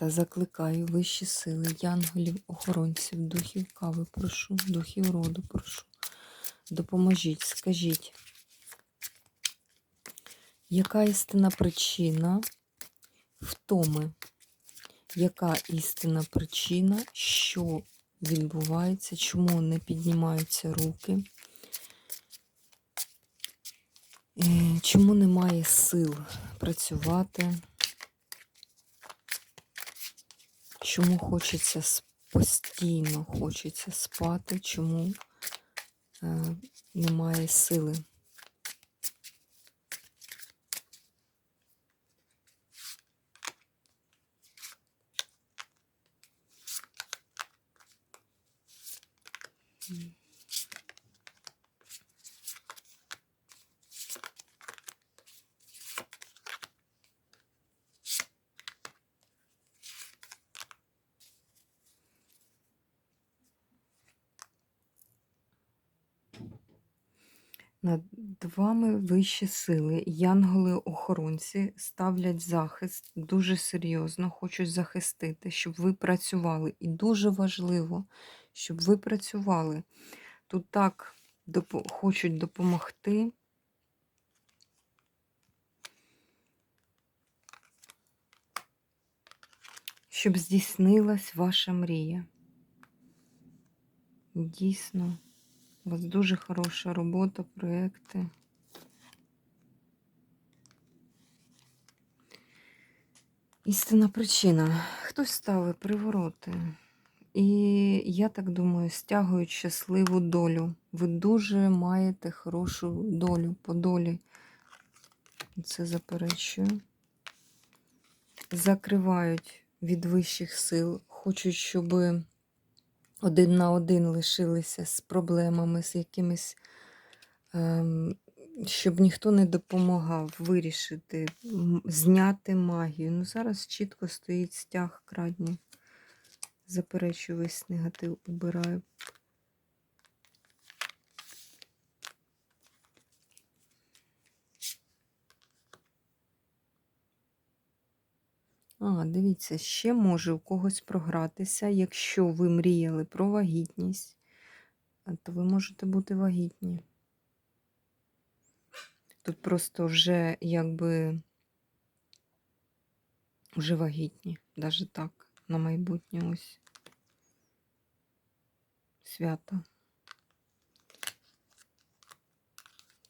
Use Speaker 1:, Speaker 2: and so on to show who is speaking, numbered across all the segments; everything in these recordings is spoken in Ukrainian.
Speaker 1: Та закликаю вищі сили, янголів, охоронців, духів кави, прошу, духів роду, прошу. Допоможіть, скажіть, яка істинна причина втоми? Яка істинна причина, що відбувається, чому не піднімаються руки? Е, чому немає сил працювати? Чому хочеться постійно хочеться спати, чому е, немає сили? Над вами вищі сили, янголи-охоронці ставлять захист дуже серйозно, хочуть захистити, щоб ви працювали. І дуже важливо, щоб ви працювали. Тут так доп хочуть допомогти. Щоб здійснилась ваша мрія. Дійсно. У вас дуже хороша робота, проекти. Істинна причина. Хтось ставить привороти. І я так думаю, стягують щасливу долю. Ви дуже маєте хорошу долю по долі. Це заперечую. Закривають від вищих сил, хочуть, щоб один на один лишилися з проблемами, з якимись, ем, щоб ніхто не допомагав вирішити, зняти магію. Ну, зараз чітко стоїть стяг крадні. Заперечу весь негатив, убираю. А, дивіться, ще може у когось програтися, якщо ви мріяли про вагітність, то ви можете бути вагітні. Тут просто вже якби вже вагітні, навіть так, на майбутнє ось свято.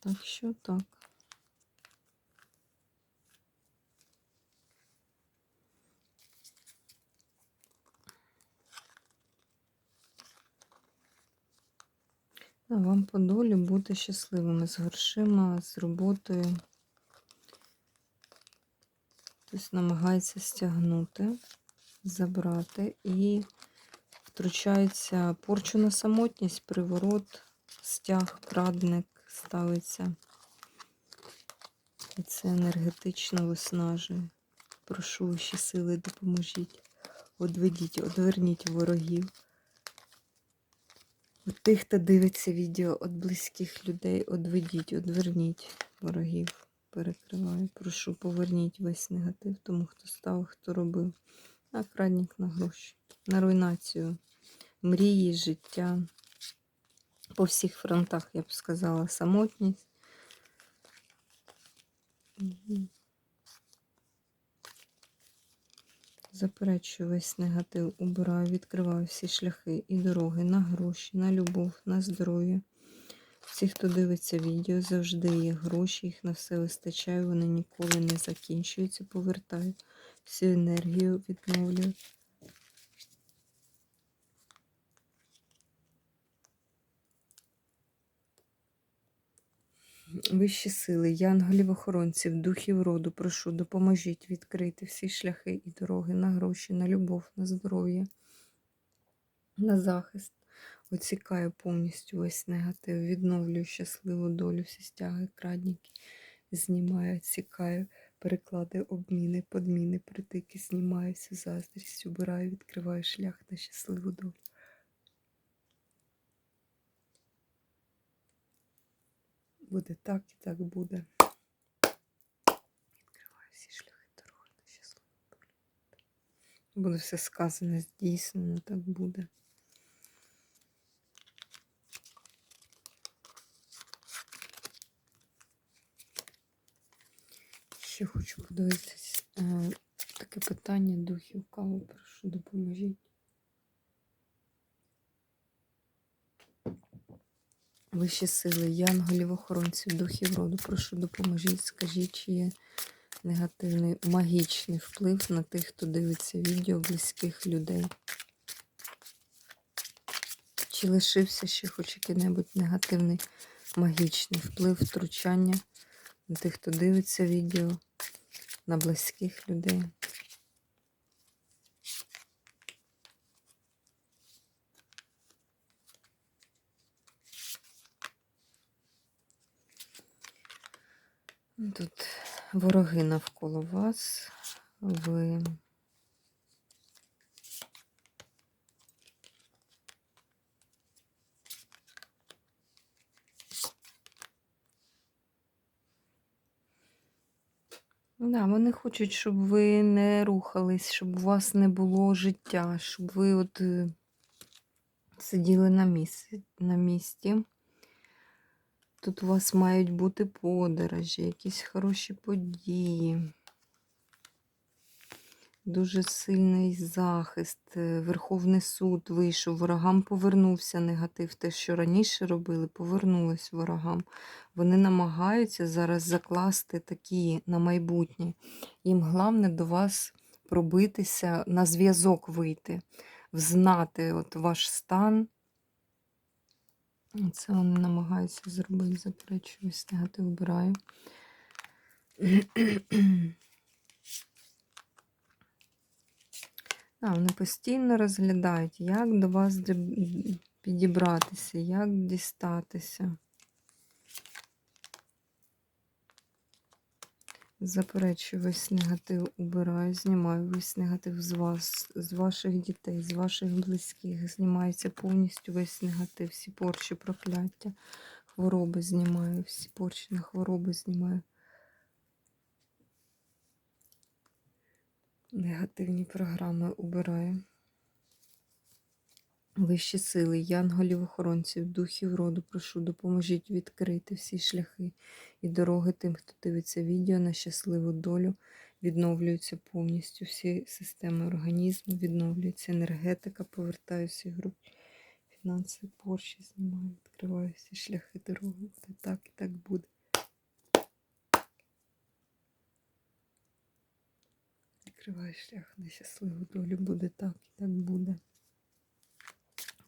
Speaker 1: Так що так. Вам по долі бути щасливими з грошима, з роботою. Хтось намагається стягнути, забрати і втручається порчу на самотність, приворот, стяг, крадник ставиться. І це енергетично виснажує. Прошу ваші сили, допоможіть. Одведіть, одверніть ворогів. От тих, хто дивиться відео від близьких людей, одведіть, одверніть ворогів. Перекриваю. Прошу, поверніть весь негатив, тому хто став, хто робив. А крадник на гроші, на руйнацію мрії, життя. По всіх фронтах, я б сказала, самотність. Заперечую весь негатив, убираю, відкриваю всі шляхи і дороги на гроші, на любов, на здоров'я. Всі, хто дивиться відео, завжди є гроші, їх на все вистачає, вони ніколи не закінчуються. Повертаю всю енергію відновлюю. Вищі сили, янголів охоронців, духів роду, прошу, допоможіть відкрити всі шляхи і дороги на гроші, на любов, на здоров'я, на захист. Оцікаю повністю весь негатив, відновлюю щасливу долю, всі стяги, крадніки, знімаю, оцікаю, переклади, обміни, подміни, притики, знімаю всю заздрість, убираю, відкриваю шлях на щасливу долю. Буде так і так буде. Відкриваю всі шляхи дороги на щасливу долю. Буде все сказане, здійснено, так буде. Ще хочу подивитись е, таке питання духів кави. Прошу, допоможіть. Вищі сили, янголів, охоронців, духів роду, прошу допоможіть, скажіть, чи є негативний магічний вплив на тих, хто дивиться відео близьких людей. Чи лишився ще хоч який-небудь негативний магічний вплив, втручання на тих, хто дивиться відео, на близьких людей. Тут вороги навколо вас. Ви да, вони хочуть, щоб ви не рухались, щоб у вас не було життя, щоб ви от е, сиділи на місці, на місці. Тут у вас мають бути подорожі, якісь хороші події. Дуже сильний захист. е, Верховний суд вийшов, ворогам повернувся негатив. Те, що раніше робили, повернулось ворогам. Вони намагаються зараз закласти такі на майбутнє. Їм головне до вас пробитися, на зв'язок вийти, взнати от ваш стан. Це вони намагаються зробити, заперечую, негатив вбираю. А, вони постійно розглядають, як до вас підібратися, як дістатися. Заперечую весь негатив, убираю, знімаю весь негатив з вас, з ваших дітей, з ваших близьких. Знімається повністю весь негатив, всі порчі, прокляття, хвороби знімаю, всі порчі на хвороби знімаю. Негативні програми убираю. Вищі сили, янголів, охоронців, духів роду, прошу, допоможіть відкрити всі шляхи і дороги тим, хто дивиться відео на щасливу долю. Відновлюються повністю всі системи організму, відновлюється енергетика, повертаю всі групи, фінанси, порші знімаю, відкриваю всі шляхи дороги. Буде так і так буде. Відкриваю шлях на щасливу долю, буде так і так буде.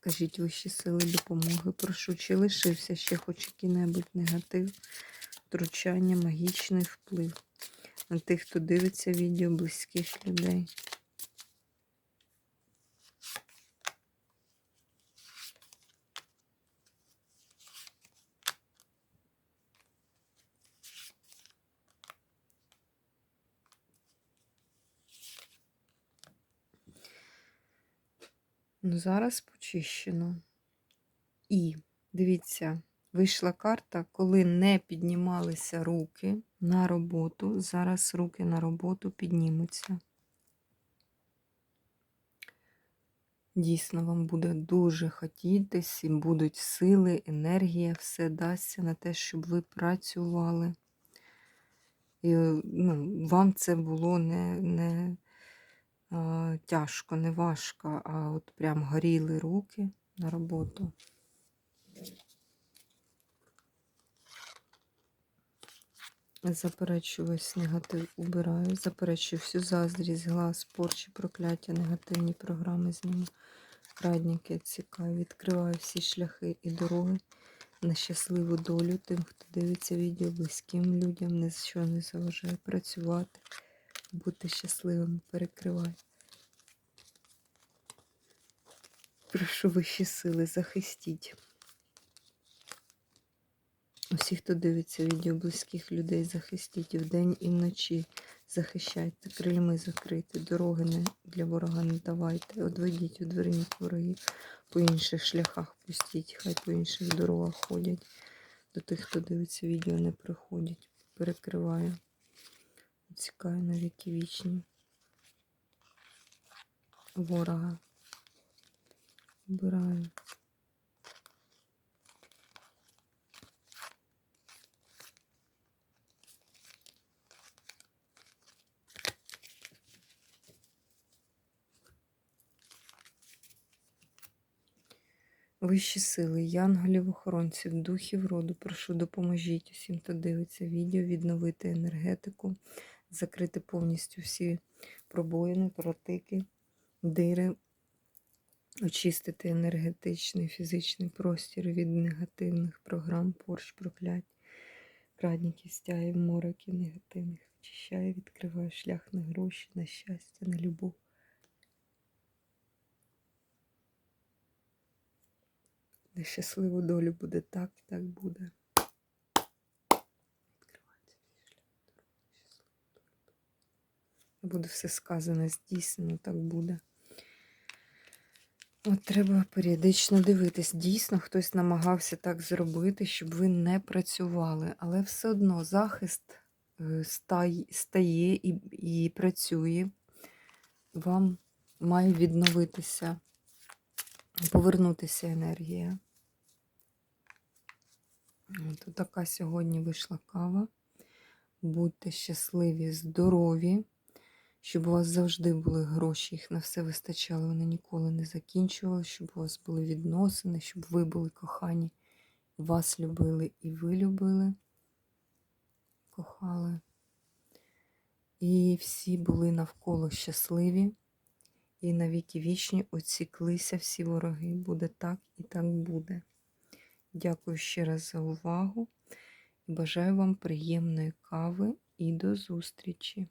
Speaker 1: Кажіть вищі сили допомоги. Прошу, чи лишився ще хоч який-небудь негатив, втручання, магічний вплив на тих, хто дивиться відео близьких людей. Ну, зараз почищено. І дивіться, вийшла карта, коли не піднімалися руки на роботу. Зараз руки на роботу піднімуться. Дійсно, вам буде дуже хотітись, і будуть сили, енергія, все дасться на те, щоб ви працювали. І ну, вам це було не, не тяжко, не важко, а от прям горіли руки на роботу. Заперечую весь негатив, убираю, заперечую всю заздрість, глаз, порчі, прокляття, негативні програми зніму. Крадники цікаві, відкриваю всі шляхи і дороги на щасливу долю тим, хто дивиться відео, близьким людям, за що не заважає працювати, бути щасливими, перекривай. Прошу вищі сили, захистіть. Усіх, хто дивиться відео близьких людей, захистіть і вдень і вночі. Захищайте, крильми закрити, дороги не для ворога не давайте. Одведіть, одверніть ворогів, по інших шляхах пустіть, хай по інших дорогах ходять. До тих, хто дивиться відео, не приходять. Перекриваю. Цікаю на віки вічні. Ворога. Вбираю. Вищі сили, янголів, охоронців, духів роду, прошу допоможіть усім, хто дивиться відео, відновити енергетику, закрити повністю всі пробоїни, протики, дири, очистити енергетичний, фізичний простір від негативних програм, порш, проклять, крадників, стяїв, мороків негативних. Очищаю, відкриваю шлях на гроші, на щастя, на любов. На щасливу долю буде так і так буде. Відкривається свій шлях дороги, щасливу долю. Буде все сказане, здійснено, так буде. От треба періодично дивитись. Дійсно, хтось намагався так зробити, щоб ви не працювали, але все одно захист е, стає і, і працює. Вам має відновитися, повернутися енергія. От така сьогодні вийшла кава. Будьте щасливі, здорові, щоб у вас завжди були гроші, їх на все вистачало, вони ніколи не закінчували, щоб у вас були відносини, щоб ви були кохані, вас любили і ви любили, кохали. І всі були навколо щасливі. І навіки вічні оціклися всі вороги. Буде так і так буде. Дякую ще раз за увагу і бажаю вам приємної кави і до зустрічі!